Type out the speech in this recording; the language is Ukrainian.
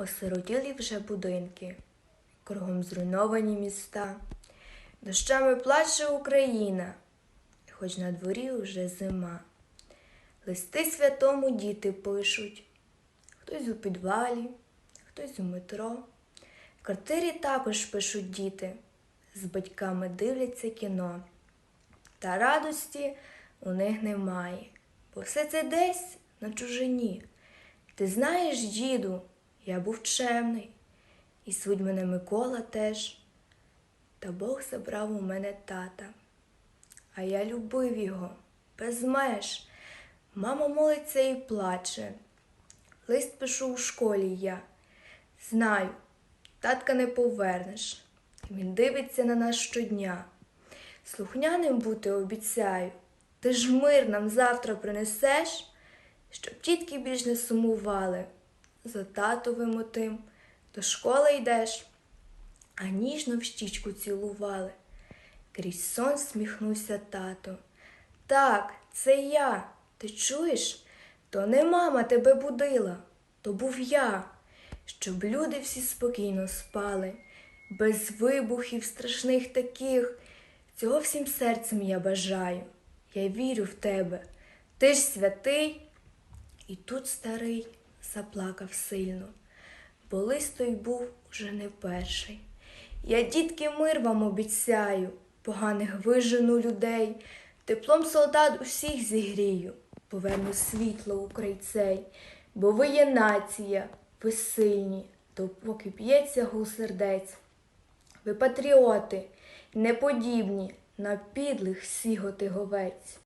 Осиротілі вже будинки, кругом зруйновані міста. Дощами плаче Україна, хоч на дворі уже зима. Листи святому діти пишуть, хтось у підвалі, хтось у метро. В квартирі також пишуть діти, з батьками дивляться кіно. Та радості у них немає, бо все це десь на чужині. Ти знаєш, діду, я був чемний, і звуть мене Микола теж. Та Бог забрав у мене тата, а я любив його без меж. Мама молиться і плаче. Лист пишу у школі я. Знаю, татка не повернеш. Він дивиться на нас щодня. Слухняним бути обіцяю. Ти ж мир нам завтра принесеш, щоб тітки більш не сумували. За татовим отим до школи йдеш, а ніжно в щічку цілували. Крізь сон сміхнувся тато. Так, це я. Ти чуєш? То не мама тебе будила, то був я, щоб люди всі спокійно спали, без вибухів страшних таких. Цього всім серцем я бажаю. Я вірю в тебе. Ти ж святий. І тут старий заплакав сильно, бо лист той був уже не перший. Я, дітки, мир вам обіцяю, поганих вижену людей, теплом солдат усіх зігрію, поверну світло у край бо ви є нація, ви сильні, допоки б'ється гул сердець. Ви патріоти, неподібні на підлих сіготи говець.